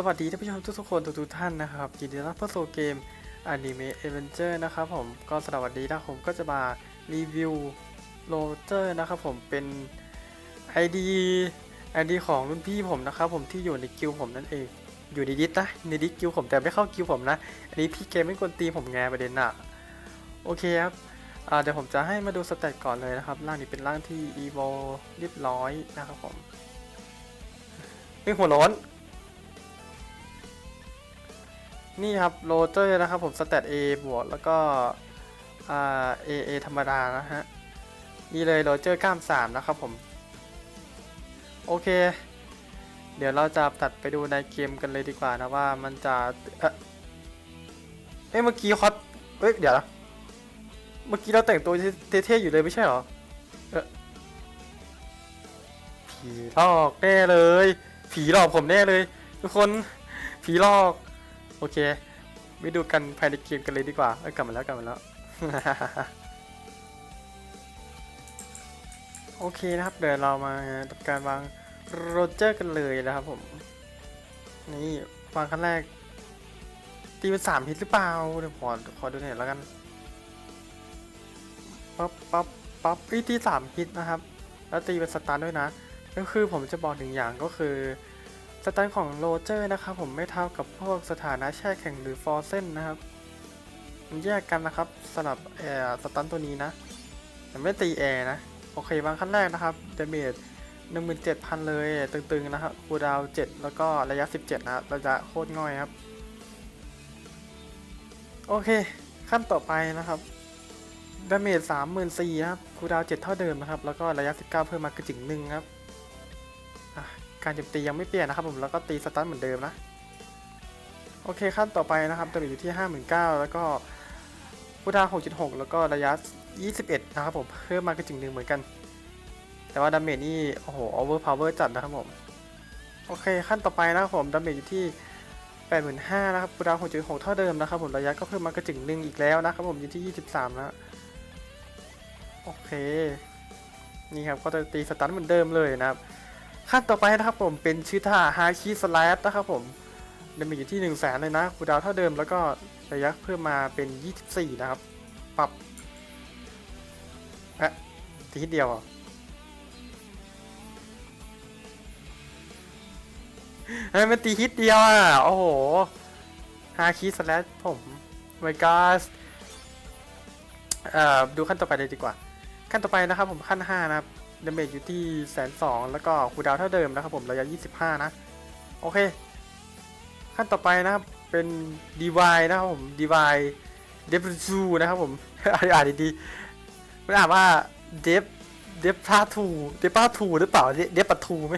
สวัสดีท่านผู้ชมทุกๆคนทุกๆท่านนะครับยินดีต้อนรับเข้าสู่เกม Anime Adventure นะครับผมก็สวัสดีนะผมก็จะมารีวิวโรเจอร์นะครับผมเป็น ID ID ของรุ่นพี่ผมนะครับผมที่อยู่ในกิลผมนั่นเอง อยู่ในดิสนะในดิสกิลผมแต่ไม่เข้ากิลผมนะ อันนี้พี่เกมไม่กวนตีผมไงประเด็นอะโอเคครับเดี๋ยวผมจะให้มาดูสเตตก่อนเลยนะครับร่างนี้เป็นร่างที่ evo เรียบร้อยนะครับผมไม่หัวร้อน นี่ครับโรเจอร์นะครับผมสเตต A บวกแล้วก็เอ่า A A ธรรมดานะฮะ นี่เลยโรเจอร์กล้ามสามนะครับผม โอเค เดี๋ยวเราจะตัดไปดูในเกมกันเลยดีกว่านะว่ามันจะ เอ๊ะเอ้ยเมื่อกี้คอสเอ้ยเดี๋ยวนะเมื่อกี้เราแต่งตัวเท่ๆอยู่เลยไม่ใช่เหรอเอ๊ะผีหลอกแน่เลย ผีหลอกผมแน่เลย ทุกคนผีหลอก โอเคไปดูกันภายในเกมกันเลยดีกว่า เอ้ยกลับมาแล้วกลับมาแล้ว โอเคนะครับ เดี๋ยวเรามาทำการวางโรเจอร์กันเลยนะครับผม นี่วางขั้นแรก ตีเป็นสามฮิตหรือเปล่า เดี๋ยวขอขอดูหน่อยแล้วกัน ปั๊บปั๊บปั๊บอีตีสามฮิตนะครับ แล้วตีเป็นสตาร์ด้วยนะ ก็คือผมจะบอกหนึ่งอย่างก็คือ ตันของโรเจอร์นะครับผมไม่เท่ากับพวกสถานะแช่แข็งหรือฟอร์เซนนะครับ มันแยกกันนะครับสำหรับแอร์สตันตัวนี้นะ แต่ไม่ตีแอร์นะ โอเคบางขั้นแรกนะครับเดเมจ17,000เลยตึงๆนะครับคูดาว7แล้วก็ระยะ17นะครับระยะโคตรง่อยครับ โอเค ขั้นต่อไปนะครับดาเมจ34,000นะครับคูดาว7เท่าเดิมนะครับ แล้วก็ระยะ19เพิ่มมากระจิ๋งหนึ่งครับ การโจมตียังไม่เปลี่ยนนะครับผมแล้วก็ตีสตันเหมือนเดิมนะโอเคขั้นต่อไปนะครับดาเมจอยู่ที่ 59,000 แล้วก็คูดา6.6 แล้วก็ระยะ 21 นะครับผมเพิ่มมากระจิ๋งหนึ่งเหมือนกัน แต่ว่าดาเมจนี่โอ้โหโอเวอร์พาวเวอร์จัดนะครับผมโอเคขั้นต่อไปนะครับผมดาเมจอยู่ที่ 85,000 นะครับคูดา6.6 เท่าเดิมนะครับผมระยะก็เพิ่มมากระจิ๋งหนึ่งอีกแล้วนะครับผมอยู่ที่ 23นะโอเคนี่ครับก็จะตีสตันเหมือนเดิมเลยนะครับ ขั้นต่อไปนะครับผมเป็นชื่อท่าฮาคิสแลสนะครับผมดาเมจอยู่ที่ 1 0 0 0 0แสนเลยนะคูดาวเท่าเดิมแล้วก็ระยะเพิ่มมาเป็น 24 นะครับ ปรับอะทีเดียวเหรอะเฮ้ยมันตีฮิตเดียวอะ โอ้โหฮาคิสแลชผมไมกาสเอ่อ ดูขั้นต่อไปเลยดีกว่า ขั้นต่อไปนะครับผมขั้น 5 นะครับ ดาเมจอยู่ที่แสนสองแล้วก็คูดาวเท่าเดิมนะครับผมระยะ 25 นะ โอเค ขั้นต่อไปนะครับ เป็นดีวายนะครับผมดีวายเดฟซูนะครับผมอ่านดีๆมันอ่านว่าเดฟเดฟพาทูเดฟพาทูหรือเปล่าเดฟปะทูไหม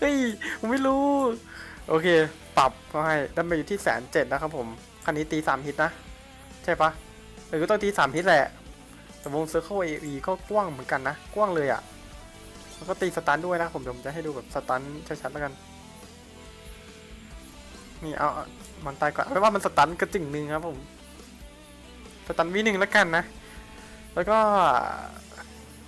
เฮ้ยผมไม่รู้ โอเค ปรับก็ให้ดันไปอยู่ที่แสนเจ็ดนะครับผมคันนี้ตีสามฮิตนะ ใช่ปะหรือต้องตีสามฮิตแหละ แต่วงเซอร์เคิลเอีก็กว้างเหมือนกันนะ กว้างเลยอะ่ะ แล้วก็ตีสตันด้วยนะ ผมเดี๋ยวผมจะให้ดูแบบสตันชัดๆแล้วกัน นี่เอาเอามันตายก่อนไม่ว่ามันสตันกระจิ่งหนึ่งครับผม สตันวิหนึ่งแล้วกันนะ แล้วก็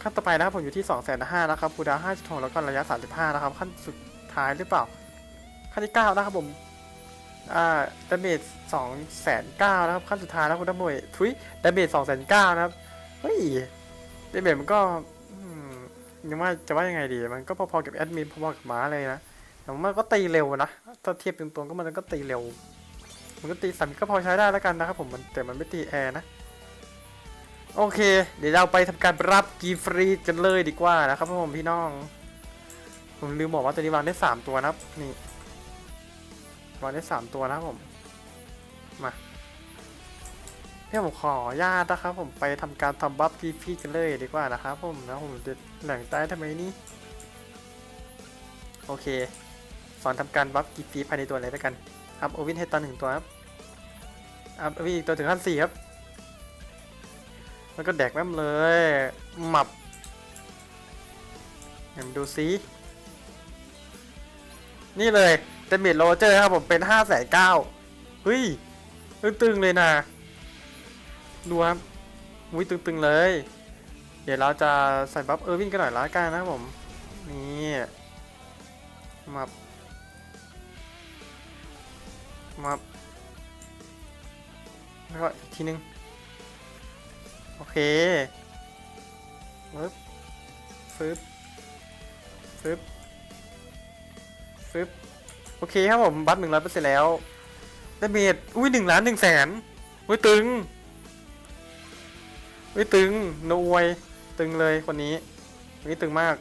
ขั้นต่อไปนะครับผมอยู่ที่2องแสนห้านะครับคูดาวห้าจุดหกแล้วก็ระยะ35นะครับ ขั้นสุดท้ายหรือเปล่า ขั้นที่9นะครับผม อ่าดาเมจสองแสนเก้านะครับ ขั้นสุดท้ายนะคุณดาเมจทุยดาเมจสองแสนเก้านะครับ เฮ้ยดเมจมันก็ยังว่าจะว่ายังไงดี มันก็พอๆกับแอดมินพอๆกับม้าเลยนะแต่มันก็ตีเร็วนะ ถ้าเทียบตรงๆก็มันก็ตีเร็ว มันก็ตีสามก็พอใช้ได้แล้วกันนะครับผมมันแต่มันไม่ตีแอร์นะ โอเค เดี๋ยวเราไปทำการรับกีฟรีกันเลยดีกว่านะครับผมพี่น้อง ผมลืมบอกว่าตัวนี้วางได้สามตัวนะครับ นี่วางได้สามตัวนะครับผม มา เดี๋ยผมขออนุญาตนะครับ ผมไปทำการทำบัฟกีฟรีกันเลยดีกว่านะครับผมนะผมจะแหล่งใต้ทำไมนี่โอเค สอนทำการบัฟกีฟีภายในตัวเลยแล้วกันอัพโอวินให้ตอนหนึ่งตัวครับอัพโอวินอีกตัวถึงขั้นสี่ครับ แล้วก็แดกแม่มเลยหมับเดี๋ยวมดูซินี่เลยเดมิดโรเจอร์ครับผมเป็นห้าแสนเก้าเฮ้ยตึงๆเลยนะ ดูครับอุ้ยตึงๆเลย เดี๋ยวเราจะใส่บัฟเออร์วินกันหน่อยละกันนะผม นี่มับมาแล้วก็อีกทีนึง โอเคฟึบฟึบฟึบฟึบโอเคครับผม บัตหนึ่งร้อยเปอร์เซ็นต์แล้วได้เมดอุ้ยหนึ่งล้านหนึ่งแสนอุ้ยตึง อุ้ยตึงนอวยตึงเลยคนนี้คนนี้ตึงมาก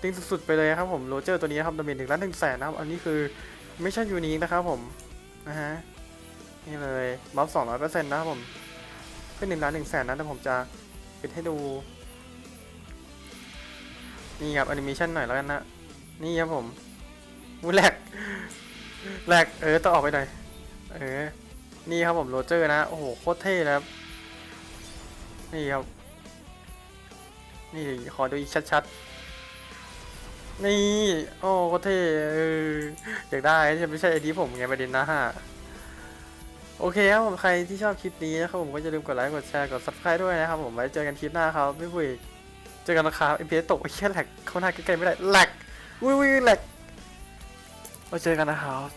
ตึงสุดๆไปเลยครับผมโรเจอร์ตัวนี้ครับดาเมจหนึ่งล้านหนึ่งแสนนะครับ อันนี้คือไม่ใช่ยูนิคนะครับผมนะฮะนี่เลยบัฟสองร้อยเปอร์เซ็นต์นะครับผมขึ้นหนึ่งล้านหนึ่งแสนนะแต่ผมจะปิดให้ดูนี่ครับแอนิเมชันหน่อยแล้วกันนะนี่ครับผมวูแหลกแหลกเออต้องออกไปหน่อยเออ นี่ครับผมโรเจอร์นะ โอ้โห โคตรเท่เลยครับ นี่ครับ นี่ขอดูอีกชัดๆ นี่ โอ้โคตรเท่เอออยากได้ใช่ไม่ใช่ไอดีผมไงประเด็นนะฮะโอเคครับผมใครที่ชอบคลิปนี้นะครับผมก็อย่าลืมกดไลค์กดแชร์กด subscribe ด้วยนะครับผมไว้เจอกันคลิปหน้าครับไม่คุยเจอกันนะครับเอ็มพีตกไอ้เหี้ยแหลกเข้าหน้าใกล้ๆไม่ได้แหลกอุ้ยอุ้ยแหลกไว้เจอกันนะครับ